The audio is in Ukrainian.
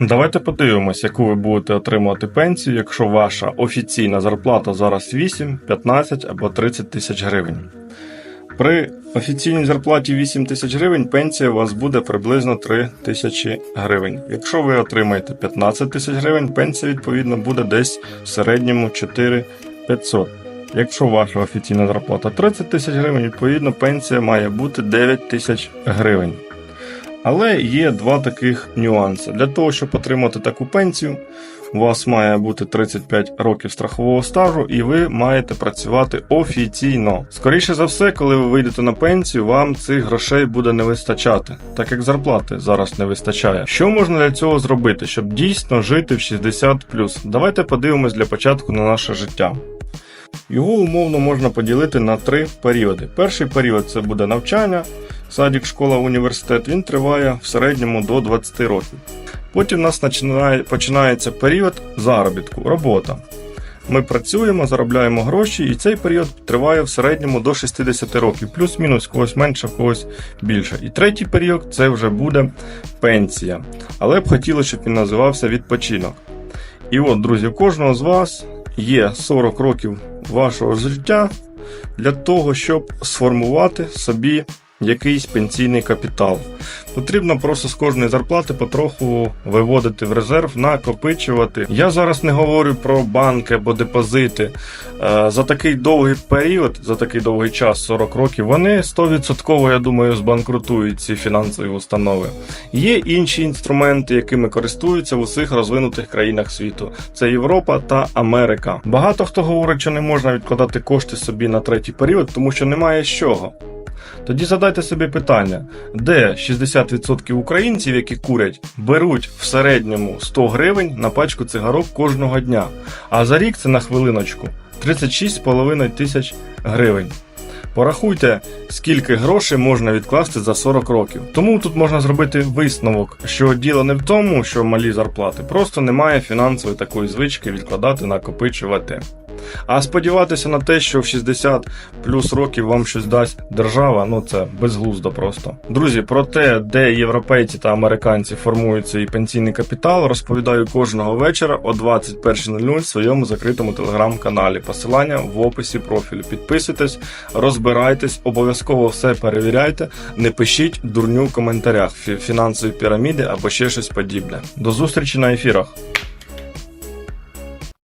Давайте подивимось, яку ви будете отримувати пенсію, якщо ваша офіційна зарплата зараз 8, 15 або 30 тисяч гривень. При офіційній зарплаті 8 тисяч гривень пенсія у вас буде приблизно 3 тисячі гривень. Якщо ви отримаєте 15 тисяч гривень, пенсія відповідно буде десь в середньому 4 500. Якщо ваша офіційна зарплата 30 тисяч гривень, відповідно пенсія має бути 9 тисяч гривень. Але є два таких нюанси. Для того, щоб отримати таку пенсію, у вас має бути 35 років страхового стажу, і ви маєте працювати офіційно. Скоріше за все, коли ви вийдете на пенсію, вам цих грошей буде не вистачати, так як зарплати зараз не вистачає. Що можна для цього зробити, щоб дійсно жити в 60 Давайте подивимось для початку на наше життя. Його умовно можна поділити на три періоди. Перший період це буде навчання, садик, школа, університет. Він триває в середньому до 20 років. Потім у нас починається період заробітку, робота. Ми працюємо, заробляємо гроші, і цей період триває в середньому до 60 років, плюс-мінус, когось менше, когось більше. І третій період це вже буде пенсія. Але б хотілося, щоб він називався відпочинок. І от, друзі, у кожного з вас є 40 років вашого життя для того, щоб сформувати собі якийсь пенсійний капітал. Потрібно просто з кожної зарплати потроху виводити в резерв, накопичувати. Я зараз не говорю про банки або депозити. Е, За такий довгий період, за такий довгий час, 40 років, вони 100% я думаю, збанкрутують ці фінансові установи. Є інші інструменти, якими користуються в усіх розвинутих країнах світу. Це Європа та Америка. Багато хто говорить, що не можна відкладати кошти собі на третій період, тому що немає з чого. Тоді задайте собі питання, де 60% українців, які курять, беруть в середньому 100 гривень на пачку цигарок кожного дня, а за рік це на хвилиночку 36,5 тисяч гривень. Порахуйте, скільки грошей можна відкласти за 40 років. Тому тут можна зробити висновок, що діло не в тому, що малі зарплати, просто немає фінансової такої звички відкладати, накопичувати. А сподіватися на те, що в 60 плюс років вам щось дасть держава, ну це безглуздо просто. Друзі, про те, де європейці та американці формують свій пенсійний капітал, розповідаю кожного вечора о 21.00 в своєму закритому телеграм-каналі. Посилання в описі профілю. Підписуйтесь, розбирайтесь, обов'язково все перевіряйте, не пишіть дурню в коментарях, фі- фінансові піраміди або ще щось подібне. До зустрічі на ефірах.